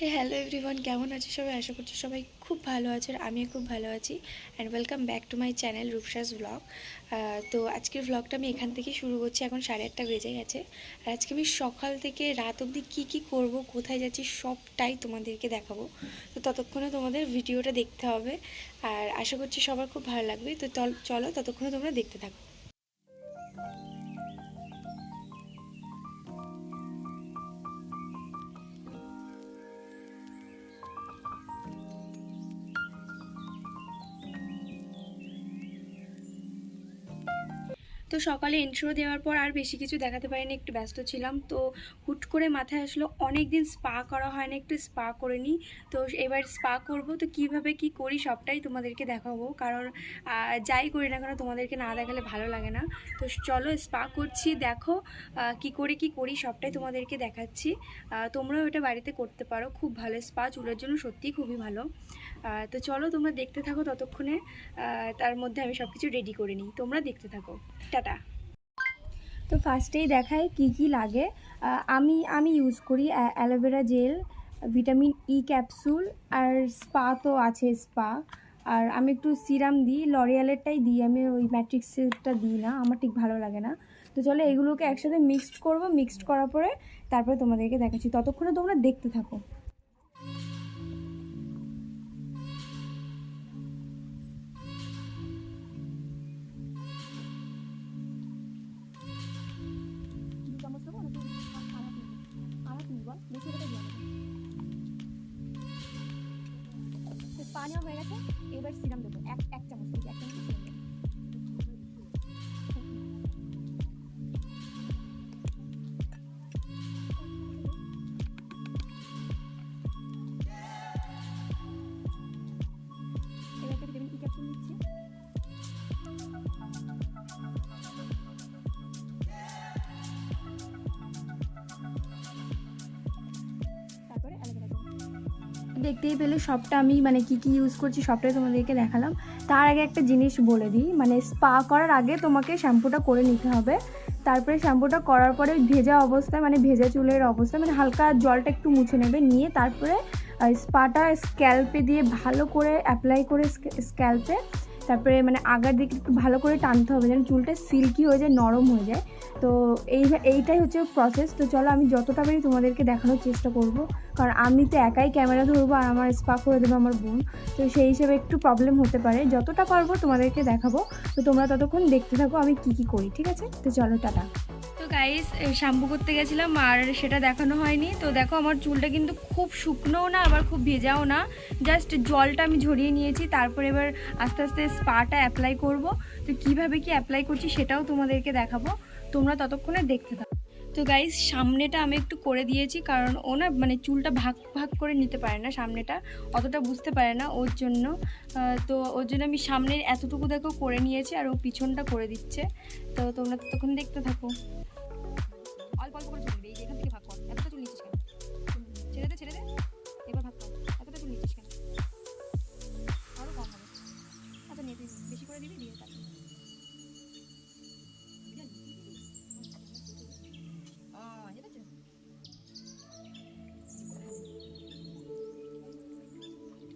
Hello everyone কেমন আছে সবাই? আশা করছি সবাই খুব ভালো আছে আর আমিও খুব ভালো আছি। And welcome back to my channel Rupsa's blog তো আজকের ব্লগটা আমি এখান থেকে শুরু করছি। এখন সাড়ে আটটা বেজে গেছে। আর আজকে আমি সকাল থেকে রাত অবধি কী কী করব, কোথায় যাচ্ছি, সবটাই তোমাদেরকে দেখাবো। তো ততক্ষণে তোমাদের ভিডিওটা দেখতে হবে। আর আশা করছি সবার খুব ভালো লাগবে। তো চলো ততক্ষণে তোমরা দেখতে থাকো। সকালে ইন্ট্রো দেওয়ার পর আর বেশি কিছু দেখাতে পারিনি, একটু ব্যস্ত ছিলাম। তো হুট করে মাথায় আসলো অনেক দিন স্পা করা হয় না একটু স্পা করে নিই তো এবার স্পা করব, তো কীভাবে কি করি সবটাই তোমাদেরকে দেখাবো। কারণ যাই করি না কেন তোমাদেরকে না দেখালে ভালো লাগে না। তো চলো স্পা করছি, দেখো কি করে কি করি সবটাই তোমাদেরকে দেখাচ্ছি। তোমরাও এটা বাড়িতে করতে পারো, খুব ভালো। স্পা চুলের জন্য সত্যিই খুবই ভালো। তো চলো তোমরা দেখতে থাকো ততক্ষণে। তার মধ্যে আমি সব কিছু রেডি করে নিই। তোমরা দেখতে থাকো। টাটা। তো ফার্স্টেই দেখায় কি কি লাগে। আমি আমি ইউজ করি aloe vera gel vitamin E capsule আর স্পা তো আছে স্পা আর আমি একটু সিরাম দিই লরিয়ালেরটাই দিই। আমি ওই ম্যাট্রিক্সেরটা দিই না, আমার ঠিক ভালো লাগে না। তো চলো এগুলোকে একসাথে মিক্সড করব। মিক্সড করার পরে তারপরে তোমাদেরকে দেখাচ্ছি। ততক্ষণে তোমরা দেখতে থাকো। দেখতেই পেলে সবটা আমি মানে কি কি ইউজ করছি সবটাই তোমাদেরকে দেখালাম। তার আগে একটা জিনিস বলে দিই মানে স্পা করার আগে তোমাকে শ্যাম্পুটা করে নিতে হবে। তারপরে শ্যাম্পুটা করার পরে ভেজা অবস্থায় মানে ভেজা চুলের অবস্থায় মানে হালকা জলটা একটু মুছে নেবে, নিয়ে তারপরে স্পাটা স্ক্যাল্পে দিয়ে ভালো করে অ্যাপ্লাই করে স্ক্যাল্পে তারপরে মানে আগার দিকে একটু ভালো করে টানতে হবে, যেন চুলটা সিল্কি হয়ে যায়, নরম হয়ে যায়। তো এই এইটাই হচ্ছে প্রসেস তো চলো আমি যতটা পারি তোমাদেরকে দেখানোর চেষ্টা করব। কারণ আমি তো একাই ক্যামেরা ধরবো আর আমার স্পা করে দেবো আমার বোন। তো সেই হিসেবে একটু প্রবলেম হতে পারে। যতটা পারব তোমাদেরকে দেখাবো। তো তোমরা ততক্ষণ দেখতে থাকো আমি কি কি করি, ঠিক আছে? তো চলো, টাটা। গাইস শ্যাম্পু করতে গেছিলাম আর সেটা দেখানো হয়নি। তো দেখো আমার চুলটা কিন্তু খুব শুকনোও না, আবার খুব ভেজাও না। জাস্ট জলটা আমি ঝরিয়ে নিয়েছি, তারপর এবার আস্তে আস্তে স্পাটা অ্যাপ্লাই করব। তো কীভাবে কি অ্যাপ্লাই করছি সেটাও তোমাদেরকে দেখাবো। তোমরা ততক্ষণে দেখতে থাকো। তো গাইস সামনেটা আমি একটু করে দিয়েছি, কারণ ও না মানে চুলটা ভাগ ভাগ করে নিতে পারে না সামনেটা, অতটা বুঝতে পারে না ওর জন্য। তো ওর জন্য আমি সামনের এতটুকু দেখো করে নিয়েছি আর ও পিছনটা করে দিচ্ছে। তো তোমরা ততক্ষণ দেখতে থাকো। অল্প করে চুল নিবি, এই যে এখান থেকে ভাগ কর। এতটা চুল নিচ্ছিস কেন? ছেড়ে দে ছেড়ে দে। এবার ভাগ কর। এতটা চুল নিচ্ছিস কেন? আরও কম হবে। আচ্ছা নিয়ে বেশি করে দিবি দিয়ে তারপরে।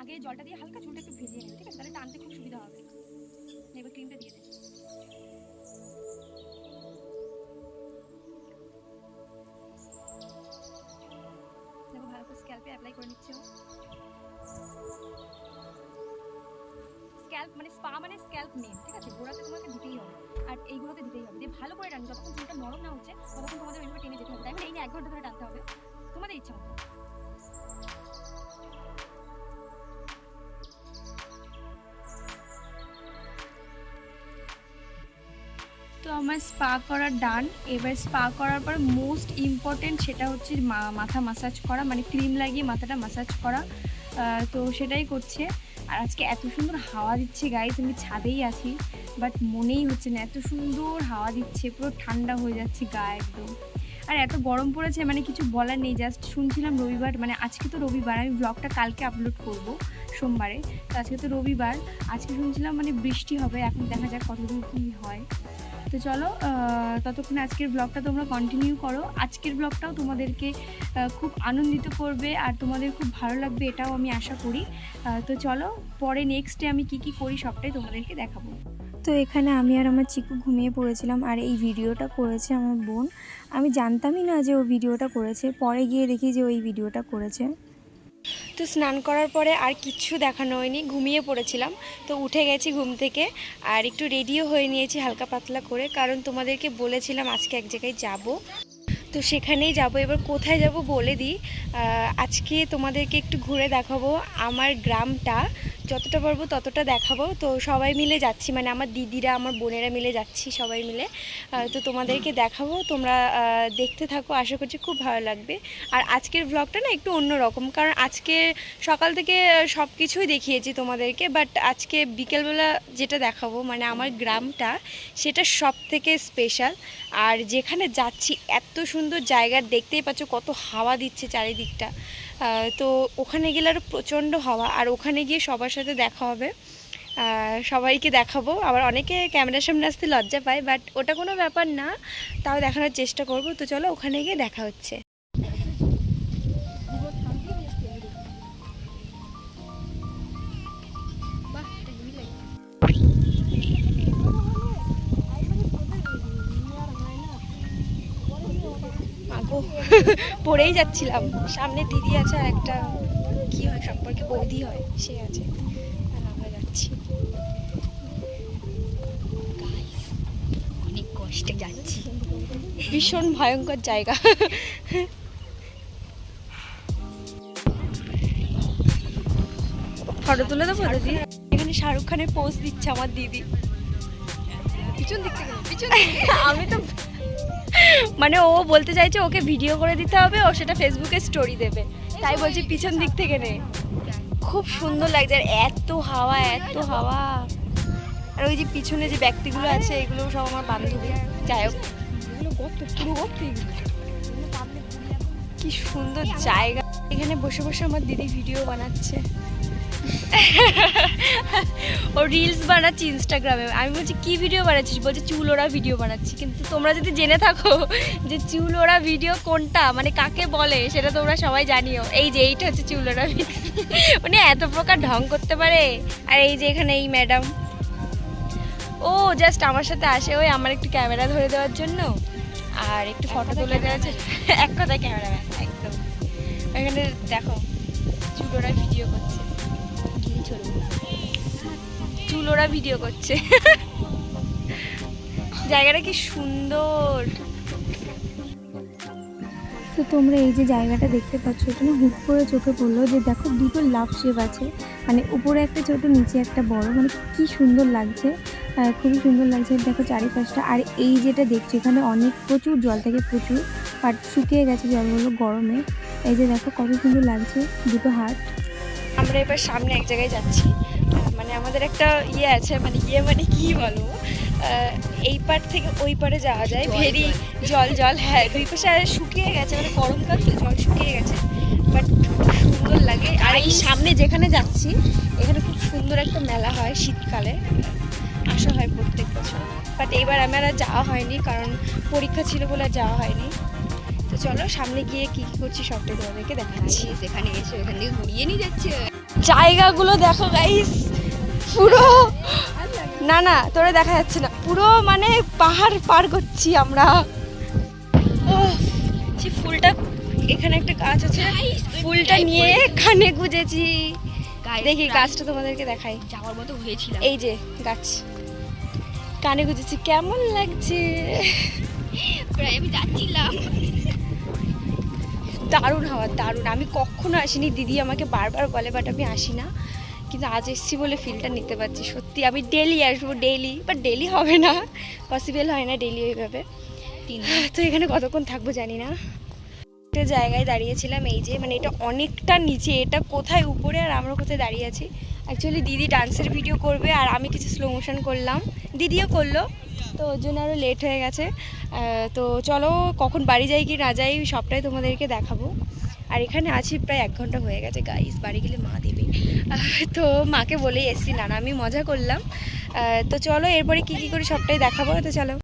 আগে জলটা দিয়ে হালকা চুলটা একটু ভিজিয়ে নেবে ঠিক আছে? তাহলে টানতে খুব সুবিধা হবে। অ্যাপ্লাই করে নিচ্ছে স্ক্যাল্প মানে স্পা মানে স্ক্যাল্প নেম ঠিক আছে? গোড়াতে তোমাকে দিতেই হবে। আর এইগুলোতে দিতেই হবে। দিয়ে ভালো করে টান যতক্ষণ চুলটা নরম না হচ্ছে, ততক্ষণ তোমাদের ওইভাবে টেনে যেতে হবে। তাই মানে এই এক ঘণ্টা ধরে টানতে হবে। তোমাদের ইচ্ছা মতো। আমার স্পা করা ডান এবার স্পা করার পর মোস্ট ইম্পর্টেন্ট সেটা হচ্ছে মাথা মাসাজ করা মানে ক্রিম লাগিয়ে মাথাটা মাসাজ করা। তো সেটাই করছে। আর আজকে এত সুন্দর হাওয়া দিচ্ছে গাইস আমি ছাদেই আছি। বাট মনেই হচ্ছে না, এত সুন্দর হাওয়া দিচ্ছে, পুরো ঠান্ডা হয়ে যাচ্ছে গা একদম। আর এত গরম পড়েছে মানে কিছু বলার নেই। জাস্ট শুনছিলাম রবিবার মানে আজকে তো রবিবার, আমি ব্লগটা কালকে আপলোড করব সোমবারে। তো আজকে তো রবিবার, আজকে শুনছিলাম মানে বৃষ্টি হবে, এখন দেখা যাক কতদূর কী হয়। তো চলো ততক্ষণ আজকের ব্লগটা তোমরা কন্টিনিউ করো। আজকের ব্লগটাও তোমাদেরকে খুব আনন্দিত করবে আর তোমাদের খুব ভালো লাগবে এটাও আমি আশা করি। তো চলো, পরে নেক্সট আমি কি কি করি সবটাই তোমাদেরকে দেখাবো। তো এখানে আমি আর আমার চিকু ঘুমিয়ে পড়েছিলাম আর এই ভিডিওটা করেছে আমার বোন। আমি জানতামই না যে ও ভিডিওটা করেছে। পরে গিয়ে দেখি যে ওই ভিডিওটা করেছে। তো স্নান করার পরে আর কিচ্ছু দেখানো হয়নি, ঘুমিয়ে পড়েছিলাম। তো উঠে গেছি ঘুম থেকে আর একটু রেডিও হয়ে নিয়েছি হালকা পাতলা করে, কারণ তোমাদেরকে বলেছিলাম আজকে এক জায়গায় যাব। তো সেখানেই যাব। এবার কোথায় যাব বলে দিই। আজকে তোমাদেরকে একটু ঘুরে দেখাবো আমার গ্রামটা। যতটা পারব ততটা দেখাবো। তো সবাই মিলে যাচ্ছি মানে আমার দিদিরা, আমার বোনেরা মিলে যাচ্ছি সবাই মিলে। তো তোমাদেরকে দেখাবো। তোমরা দেখতে থাকো। আশা করছি খুব ভালো লাগবে। আর আজকের ব্লগটা না একটু অন্য রকম কারণ আজকে সকাল থেকে সব কিছুই দেখিয়েছি তোমাদেরকে। বাট আজকে বিকেলবেলা যেটা দেখাবো মানে আমার গ্রামটা, সেটা সব থেকে স্পেশাল আর যেখানে যাচ্ছি, এত সুন্দর জায়গা দেখতেই পাচ্ছ, কত হাওয়া দিচ্ছে চারিদিকটা। তো ওখানে গেলে আরও প্রচণ্ড হাওয়া, আর ওখানে গিয়ে সবার সাথে দেখা হবে। সবাইকে দেখাবো। আবার অনেকে ক্যামেরার সামনে আসতে লজ্জা পায় বাট ওটা কোনো ব্যাপার না, তাও দেখানোর চেষ্টা করব। তো চলো, ওখানে গিয়ে দেখা হচ্ছে। আগো পড়েই যাচ্ছিলাম। সামনে দিদি আছে আর একটা কি হয় সম্পর্কে বৌদি হয় সে আছে। আর আমরা যাচ্ছি। অনেক কষ্টে যাচ্ছি। ভীষণ ভয়ঙ্কর জায়গা। ফটো তুলে দেবো দিদি? এখানে শাহরুখ খানের পোস্ট দিচ্ছে আমার দিদি। পিছন দিক থেকে পিছন আমি তো মানে ও বলতে চাইছে ওকে ভিডিও করে দিতে হবে, ও সেটা ফেসবুকে স্টোরি দেবে। তাই বলছি পিছন দিক থেকে নে। খুব সুন্দর লাগছে, আর এত হাওয়া এত হাওয়া। আর ওই যে পিছনে যে ব্যক্তিগুলো আছে, এগুলো সব আমার বান্ধবী। যাই হোক। কি সুন্দর জায়গা। এখানে বসে বসে আমার দিদি ভিডিও বানাচ্ছে। ও রিলস বানাচ্ছে ইনস্টাগ্রামে আমি বলছি কি ভিডিও বানাচ্ছিস? বলছে চুল ওরা ভিডিও বানাচ্ছি। কিন্তু তোমরা যদি জেনে থাকো যে চুল ওরা ভিডিও কোনটা মানে কাকে বলে সেটা তোমরা সবাই জানিও। এই যে এইটা হচ্ছে চুল ওরা ভিডিও মানে এত প্রকার ঢং করতে পারে। আর এই যে এখানে এই ম্যাডাম ও জাস্ট আমার সাথে আসে ওই আমার একটু ক্যামেরা ধরে দেওয়ার জন্য। আর একটু ফটো তুলে দেওয়ার জন্য। এক কথায় ক্যামেরাম্যান একদম। এখানে দেখো চুলোরা ভিডিও করছে। চুলোরা ভিডিও করছে। জায়গাটা কি সুন্দর। তো তোমরা এই যে জায়গাটা দেখতে পাচ্ছ এটা না হুট করে চোখে পড়ল যে দেখো দুটো লাভ শেপ আছে। মানে উপরে একটা ছোট, নিচে একটা বড়। মানে কি সুন্দর লাগছে। খুবই সুন্দর লাগছে। দেখো চারিপাশটা। আর এই যেটা দেখছ, এখানে অনেক প্রচুর জল থাকে, প্রচুর। বাট শুকিয়ে গেছে জলগুলো গরমে। এই যে দেখো কত সুন্দর লাগছে দুটো হাট আমরা এবার সামনে এক জায়গায় যাচ্ছি। মানে আমাদের একটা ইয়ে আছে মানে ইয়ে মানে কি বলো? এই পার থেকে ওই পারে যাওয়া যায়। ভেরি জল। জল হ্যাঁ দুই পাশে আর শুকিয়ে গেছে মানে গরমকাল তো জল শুকিয়ে গেছে। বাট সুন্দর লাগে। আর এই সামনে যেখানে যাচ্ছি এখানে খুব সুন্দর একটা মেলা হয় শীতকালে। আসা হয় প্রত্যেক বছর। বাট এইবার আমার আর যাওয়া হয়নি কারণ পরীক্ষা ছিল বলে আর যাওয়া হয়নি। তো চলো সামনে গিয়ে কি কি করছি সবটাই তোমাদেরকে দেখাচ্ছি সেখানে এসে ওখান থেকে ঘুরিয়ে নিয়ে যাচ্ছে। জায়গাগুলো দেখো গাইস পুরো না না তোরা দেখা যাচ্ছে না। পুরো মানে পাহাড় পার করছি আমরা। সে ফুলটা এখানে একটা গাছ আছে। ফুলটা নিয়ে কানে গুজেছি। দেখি গাছটা তোমাদেরকে দেখাই। যাওয়ার মতো হয়েছিলাম। এই যে গাছ। কানে গুজেছি কেমন লাগছে? প্রায় আমি যাচ্ছিলাম। দারুণ হাওয়া দারুণ। আমি কখনো আসিনি। দিদি আমাকে বারবার বলে বাট আমি আসি না। কিন্তু আজ এসছি বলে ফিলটা নিতে পারছি। সত্যি আমি ডেলি আসব ডেলি বাট ডেলি হবে না। পসিবল হয় না ডেলি ওইভাবে। তো এখানে কতক্ষণ থাকব জানি না। একটা জায়গায় দাঁড়িয়েছিলাম এই যে মানে এটা অনেকটা নিচে। এটা কোথায়? উপরে আর আমরা কোথায় দাঁড়িয়ে আছি? অ্যাকচুয়ালি দিদি ডান্সের ভিডিও করবে আর আমি কিছু স্লো মোশন করলাম। দিদিও করল, তো ওর জন্য আরও লেট হয়ে গেছে। তো চলো, কখন বাড়ি যাই কি না যাই, সবটাই তোমাদেরকে দেখাবো। আর এখানে আছি প্রায় এক ঘণ্টা হয়ে গেছে গাইস বাড়ি গেলে মা দেবে। তো মাকে বলেই এসছি না আমি মজা করলাম। তো চলো, এরপরে কী কী করি সবটাই দেখাবো, তো চলো।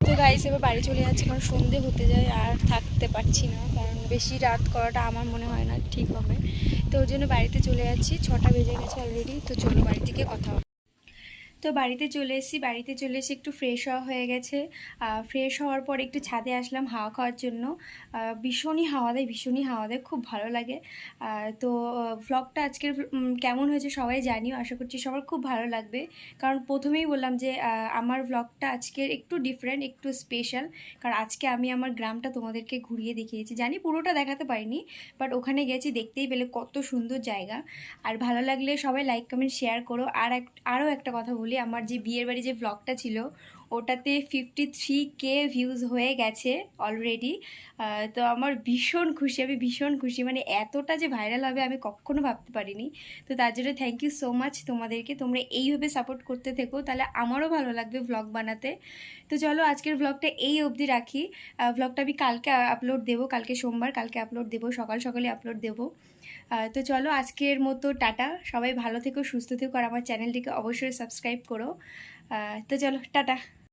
তো গাইস এবার বাড়ি চলে যাচ্ছি, কারণ সন্ধে হতে যায় আর থাকতে পারছি না, কারণ বেশি রাত করাটা আমার মনে হয় না ঠিক হবে। তো ওর জন্য বাড়িতে চলে যাচ্ছি, ছটা বেজে গেছে অলরেডি তো চলো বাড়ি থেকে কথা তো বাড়িতে চলে এসেছি, বাড়িতে চলে এসে একটু ফ্রেশ হওয়া হয়ে গেছে। ফ্রেশ হওয়ার পর একটু ছাদে আসলাম হাওয়া খাওয়ার জন্য। ভীষণই হাওয়া দেয়, ভীষণই হাওয়া দেয়, খুব ভালো লাগে। তো ভ্লগটা আজকের কেমন হয়েছে সবাই জানিও, আশা করছি সবার খুব ভালো লাগবে। কারণ প্রথমেই বললাম যে আমার ভ্লগটা আজকের একটু ডিফারেন্ট একটু স্পেশাল কারণ আজকে আমি আমার গ্রামটা তোমাদেরকে ঘুরিয়ে দেখিয়েছি। জানি পুরোটা দেখাতে পারিনি বাট ওখানে গেছি, দেখতেই পেলে কত সুন্দর জায়গা। আর ভালো লাগলে সবাই লাইক কমেন্ট শেয়ার করো। আর এক, আরও একটা কথা আমার যে বিয়ের বাড়ি যে ভ্লগটা ছিল, ওটাতে ফিফটি থ্রি কে ভিউজ হয়ে গেছে অলরেডি তো আমার ভীষণ খুশি, আমি ভীষণ খুশি। মানে এতটা যে ভাইরাল হবে আমি কখনো ভাবতে পারিনি। তো তার জন্য থ্যাংক ইউ সো মাচ তোমাদেরকে। তোমরা এইভাবে সাপোর্ট করতে থেকো, তাহলে আমারও ভালো লাগবে ভ্লগ বানাতে। তো চলো আজকের ভ্লগটা এই অবধি রাখি। ভ্লগটা আমি কালকে আপলোড দেবো, কালকে সোমবার কালকে আপলোড দেবো, সকাল সকালে আপলোড দেবো। তো চলো আজকের মতো টাটা। সবাই ভালো থেকো, সুস্থ থেকো, আর আমার চ্যানেলটিকে অবশ্যই সাবস্ক্রাইব করো। তো চলো, টাটা।